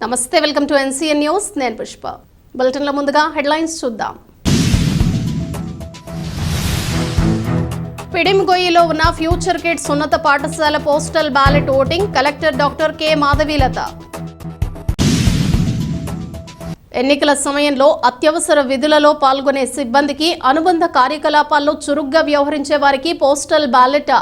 నమస్తే welcome to NCN news. నేను పుష్ప. బులెటిన్ల ముందుగా హెడ్లైన్స్ చూద్దాం. పిడిమిగొయ్యిలో ఉన్న ఫ్యూచర్ కిడ్స్ ఉన్నత పాఠశాల postal ballot voting collector doctor K. Madhavilatha. ఎన్నికల సమయంలో అత్యవసర విధులలో పాల్గొనే సిబ్బందికి అనుబంధ కార్యకలాపాల్లో చురుగ్గా వ్యవహరించే వారికి పోస్టల్ బ్యాలెట్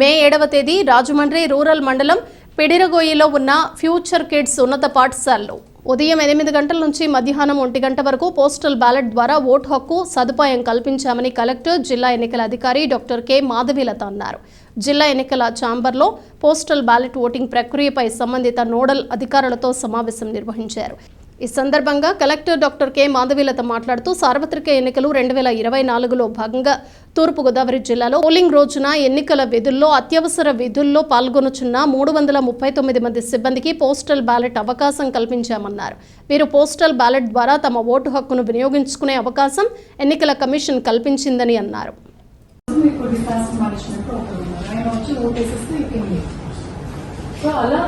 మే ఏడవ తేదీ రాజమండ్రి రూరల్ మండలం పిడిరగొయ్యిలో ఉన్న ఫ్యూచర్ కిడ్స్ ఉన్నత పాఠశాలలో ఉదయం ఎనిమిది గంటల నుంచి మధ్యాహ్నం ఒంటి గంట వరకు పోస్టల్ బ్యాలెట్ ద్వారా ఓటు హక్కు సదుపాయం కల్పించామని కలెక్టర్ జిల్లా ఎన్నికల అధికారి డాక్టర్ కె. మాధవీలత అన్నారు. జిల్లా ఎన్నికల ఛాంబర్లో పోస్టల్ బ్యాలెట్ ఓటింగ్ ప్రక్రియపై సంబంధిత నోడల్ అధికారులతో సమావేశం నిర్వహించారు. ఈ సందర్భంగా కలెక్టర్ డాక్టర్ కె. మాధవీలత మాట్లాడుతూ సార్వత్రిక ఎన్నికలు రెండు వేల ఇరవై నాలుగులో భాగంగా తూర్పుగోదావరి జిల్లాలో పోలింగ్ రోజున ఎన్నికల విధుల్లో అత్యవసర విధుల్లో పాల్గొనుచున్న మూడు వందల ముప్పై తొమ్మిది మంది సిబ్బందికి పోస్టల్ బ్యాలెట్ అవకాశం కల్పించామన్నారు. వీరు పోస్టల్ బ్యాలెట్ ద్వారా తమ ఓటు హక్కును వినియోగించుకునే అవకాశం ఎన్నికల కమిషన్ కల్పించిందని అన్నారు. సో అలా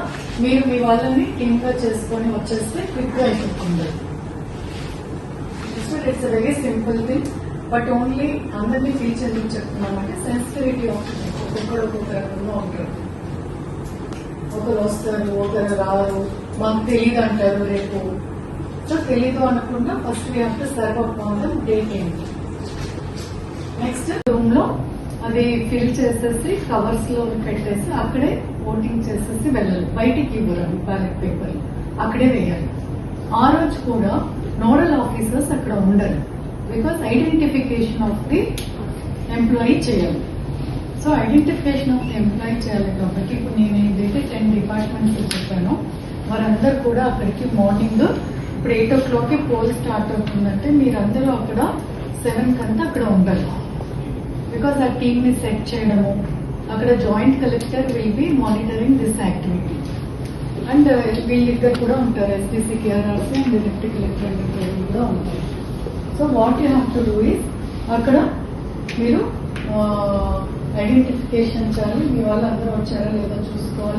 మీరు మీ వాళ్ళని టీమ్ చేసుకొని వచ్చేస్తే క్విక్గా అయిపోతుంది. It's very simple thing but only అందరినీ ఫీచర్ నుంచి చెప్తున్నామంటే సెన్సిటివిటీ ఉంటుంది. ఒక్కొక్కరు ఒక్కొక్క రకంగా ఉంటారు. ఒకరు వస్తారు ఒకరు రారు మాకు తెలియదు అంటారు రేపు. సో తెలీదు అనకుండా first we have to serve up on the date ఏంటి నెక్స్ట్ రూమ్లో అది ఫిల్ చేసేసి కవర్స్లో పెట్టేసి అక్కడే ఓటింగ్ చేసేసి వెళ్ళాలి. బయటికి ఇవ్వరు బ్యాలెట్ పేపర్ అక్కడే వేయాలి. ఆ రోజు కూడా నోడల్ ఆఫీసర్స్ అక్కడ ఉండరు because identification of the employee చేయాలి. So identification of the employee చేయాలి కాబట్టి ఇప్పుడు నేను ఏదైతే టెన్ డిపార్ట్మెంట్స్ చెప్పానో వారందరూ కూడా అక్కడికి మార్నింగ్ ఇప్పుడు ఎయిట్ ఓ క్లాక్కి పోల్ స్టార్ట్ అవుతుందంటే మీరందరూ అక్కడ సెవెన్ కంతా అక్కడ ఉండాలి. బికాస్ ఆ టీమ్ని సెట్ చేయడము అక్కడ joint collector will be monitoring this activity and వీళ్ళిద్దరు కూడా ఉంటారు SPC KRRC and deputy collector కూడా ఉంటారు. So what you have to do is అక్కడ మీరు ఐడెంటిఫికేషన్ చేయాలి. మీ వాళ్ళందరూ వచ్చారా లేదా చూసుకోవాలి?